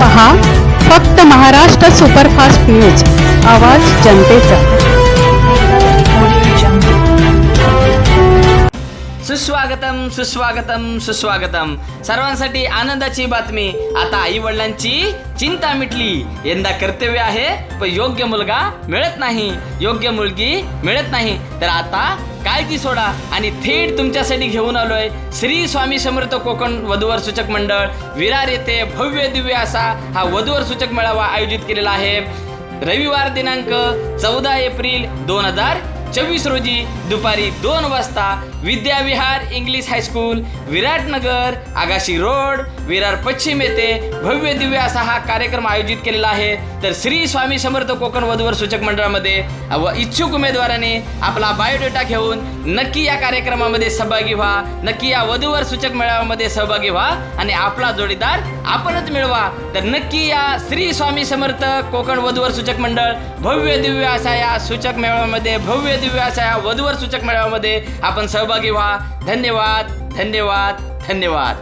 पहा फक्त Maharashtra superfast news. आवाज जनतेचा. सुस्वागतम सुस्वागतम सुस्वागतम. सर्वांसाठी आनंदाची बातमी. आता आई वडिलांची चिंता मिटली. यंदा कर्तव्य आहे पण योग्य मुलगा मिळत नाही. योग्य मुलगी मिळत नाही. तर आता काळजी सोडा आणि थेट तुमच्यासाठी घेऊन आलोय श्री स्वामी समर्थ कोकण वधूवर सूचक मंडळ. विरार येथे भव्य दिव्य असा हा वधूवर सूचक मेळावा आयोजित केलेला आहे. रविवार दिनांक चौदा एप्रिल दोन हजार चोवीस रोजी दुपारी दोन वाजता Vidyavihar English high school Viratnagar Agashi road Virar पश्चिम येथे भव्य दिव्य असा हा कार्यक्रम आयोजित केलेला आहे. तर श्री स्वामी समर्थ कोकण वधूवर सूचक मंडळामध्ये व इच्छुक उमेदवाराने आपला बायोडेटा घेऊन नक्की या कार्यक्रमामध्ये सहभागी व्हा नक्की या वधूवर सूचक मेळाव्यामध्ये सहभागी व्हा आणि आपला जोडीदार आपणच मिळवा. तर नक्की या श्री स्वामी समर्थ कोकण वधूवर सूचक मंडळ भव्य दिव्य असा या सूचक मेळाव्यामध्ये भव्य दिव्य असा या वधूवर सूचक मेळाव्यामध्ये आपण सहभागी व्हा. धन्यवाद धन्यवाद धन्यवाद.